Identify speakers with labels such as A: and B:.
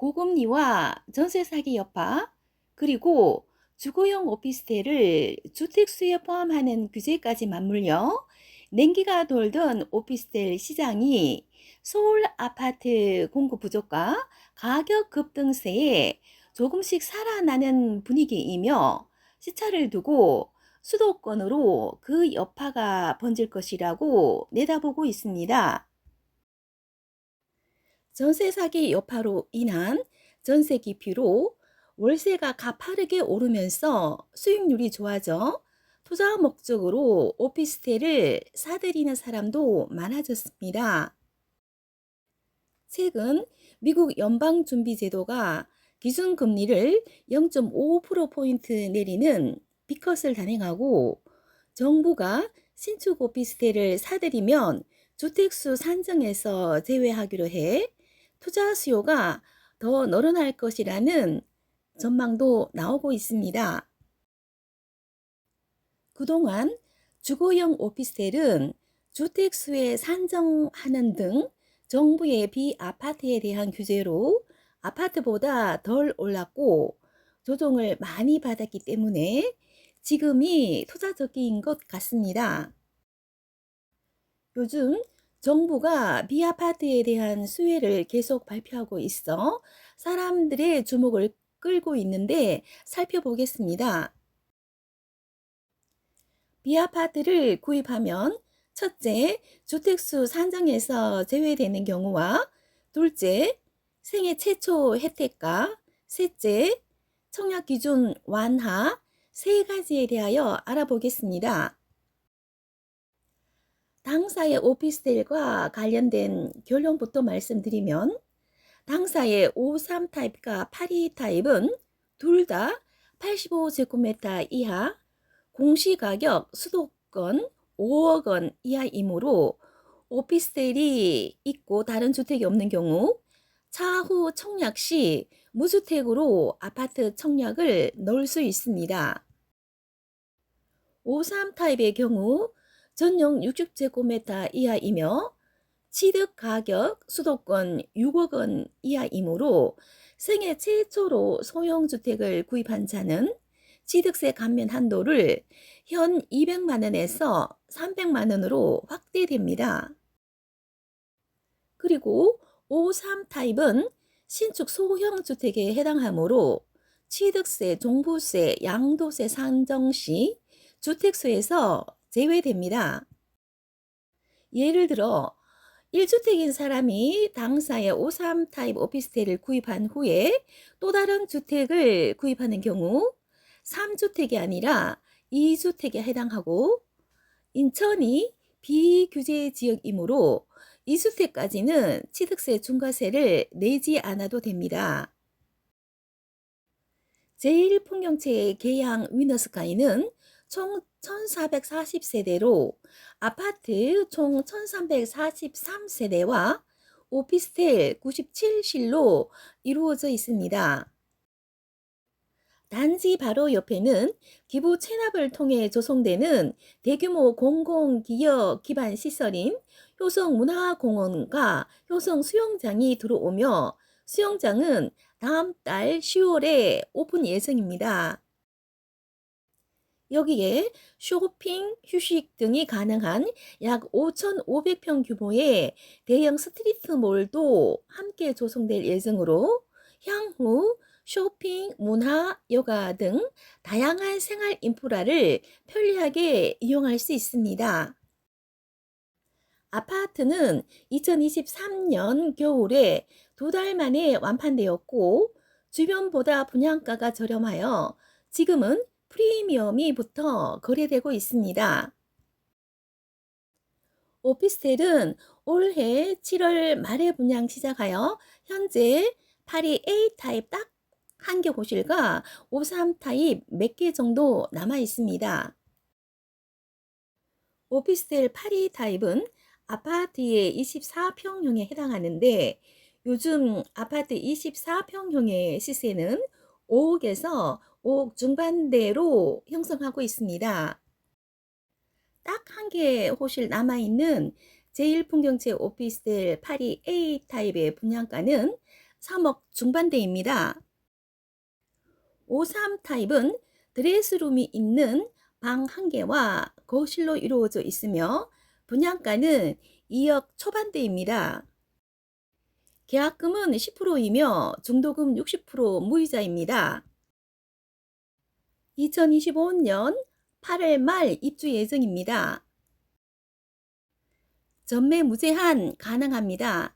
A: 고금리와 전세 사기 여파, 그리고 주거용 오피스텔을 주택수에 포함하는 규제까지 맞물려 냉기가 돌던 오피스텔 시장이 서울 아파트 공급 부족과 가격 급등세에 조금씩 살아나는 분위기이며 시차를 두고 수도권으로 그 여파가 번질 것이라고 내다보고 있습니다. 전세 사기 여파로 인한 전세 기피로 월세가 가파르게 오르면서 수익률이 좋아져 투자 목적으로 오피스텔을 사들이는 사람도 많아졌습니다. 최근 미국 연방준비제도가 기준금리를 0.5%포인트 내리는 비컷을 단행하고 정부가 신축 오피스텔을 사들이면 주택수 산정에서 제외하기로 해 투자 수요가 더 늘어날 것이라는 전망도 나오고 있습니다. 그동안 주거용 오피스텔은 주택 수에 산정하는 등 정부의 비아파트에 대한 규제로 아파트보다 덜 올랐고 조정을 많이 받았기 때문에 지금이 투자적인 것 같습니다. 요즘 정부가 비아파트에 대한 수혜를 계속 발표하고 있어 사람들의 주목을 끌고 있는데 살펴보겠습니다. 비아파트를 구입하면 첫째, 주택수 산정에서 제외되는 경우와 둘째, 생애 최초 혜택과 셋째, 청약 기준 완화 세 가지에 대하여 알아보겠습니다. 당사의 오피스텔과 관련된 결론부터 말씀드리면 당사의 53 타입과 82 타입은 둘 다 85제곱미터 이하 공시가격 수도권 5억 원 이하이므로 오피스텔이 있고 다른 주택이 없는 경우 차후 청약 시 무주택으로 아파트 청약을 넣을 수 있습니다. 53 타입의 경우 전용 60제곱미터 이하이며 취득 가격 수도권 6억 원 이하이므로 생애 최초로 소형 주택을 구입한 자는 취득세 감면 한도를 현 200만 원에서 300만 원으로 확대됩니다. 그리고 53 타입은 신축 소형 주택에 해당하므로 취득세, 종부세, 양도세 산정 시 주택수에서 제외됩니다. 예를 들어 1주택인 사람이 당사의 53 타입 오피스텔을 구입한 후에 또 다른 주택을 구입하는 경우 3주택이 아니라 2주택에 해당하고 인천이 비규제 지역이므로 2주택까지는 취득세 중과세를 내지 않아도 됩니다. 제1풍경채의 계양 위너스카이는 총 1440세대로 아파트 총 1343세대와 오피스텔 97실로 이루어져 있습니다. 단지 바로 옆에는 기부 체납을 통해 조성되는 대규모 공공기업 기반 시설인 효성문화공원과 효성수영장이 들어오며 수영장은 다음 달 10월에 오픈 예정입니다. 여기에 쇼핑, 휴식 등이 가능한 약 5,500평 규모의 대형 스트리트몰도 함께 조성될 예정으로 향후 쇼핑, 문화, 요가 등 다양한 생활 인프라를 편리하게 이용할 수 있습니다. 아파트는 2023년 겨울에 두 달 만에 완판되었고 주변보다 분양가가 저렴하여 지금은 프리미엄이 붙어 거래되고 있습니다. 오피스텔은 올해 7월 말에 분양 시작하여 현재 82A 타입 딱 한개 호실과 53 타입 몇 개 정도 남아 있습니다. 오피스텔 82 타입은 아파트의 24평형에 해당하는데 요즘 아파트 24평형의 시세는 5억에서 5억 중반대로 형성하고 있습니다. 딱 한개 호실 남아있는 제1풍경채 오피스텔 82A 타입의 분양가는 3억 중반대입니다. 53 타입은 드레스룸이 있는 방한 개와 거실로 이루어져 있으며 분양가는 2억 초반대입니다. 계약금은 10%이며 중도금 60% 무이자입니다. 2025년 8월 말 입주 예정입니다. 전매 무제한 가능합니다.